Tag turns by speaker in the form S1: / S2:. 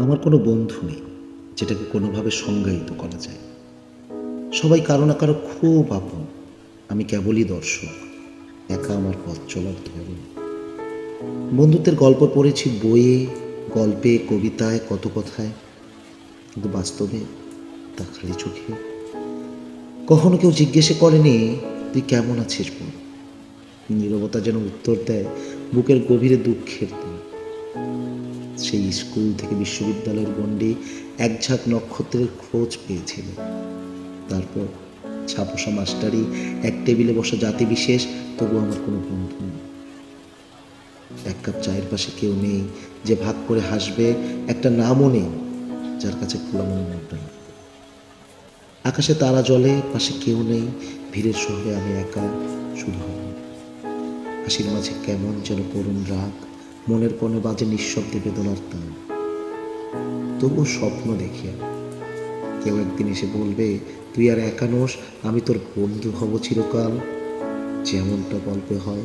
S1: আমার কোনো বন্ধু নেই, যেটাকে কোনোভাবে সংজ্ঞায়িত করা যায়। সবাই কারও না কারও খুব আপন, আমি কেবলই দর্শক, একা আমার পথ চলার ধরুন। বন্ধুত্বের গল্প পড়েছি বইয়ে, গল্পে, কবিতায়, কত কথায়। কিন্তু বাস্তবে তা খালি চোখে। কখনো কেউ জিজ্ঞেসে করেনি, তুই কেমন আছিস বল? নীরবতা যেন উত্তর দেয়, বুকের গভীরে দুঃখের সেই স্কুল থেকে বিশ্ববিদ্যালয়ের গণ্ডে একঝাঁক নক্ষত্রের খোঁজ পেয়েছিল। তারপর ছাপোসা মাস্টারি, এক টেবিলে বসা জাতি বিশেষ তবু আমার কোনো বন্ধু নেই। এক কাপ চায়ের পাশে কেউ নেই যে ভাগ করে হাসবে, একটা নামও নেই যার কাছে খোলা মনে মনটা। আকাশে তারা জলে পাশে কেউ নেই, ভিড়ের শহরে আমি একা আমি হাসির মাঝে কেমন যেন করুণ রাগ। মনের কোণে বাজে নিঃশব্দে বেদনার তান তবুও স্বপ্ন দেখি। কেউ একদিন এসে বলবে, তুই আর একা নোস, আমি তোর বন্ধু হব চিরকাল যেমনটা গল্পে হয়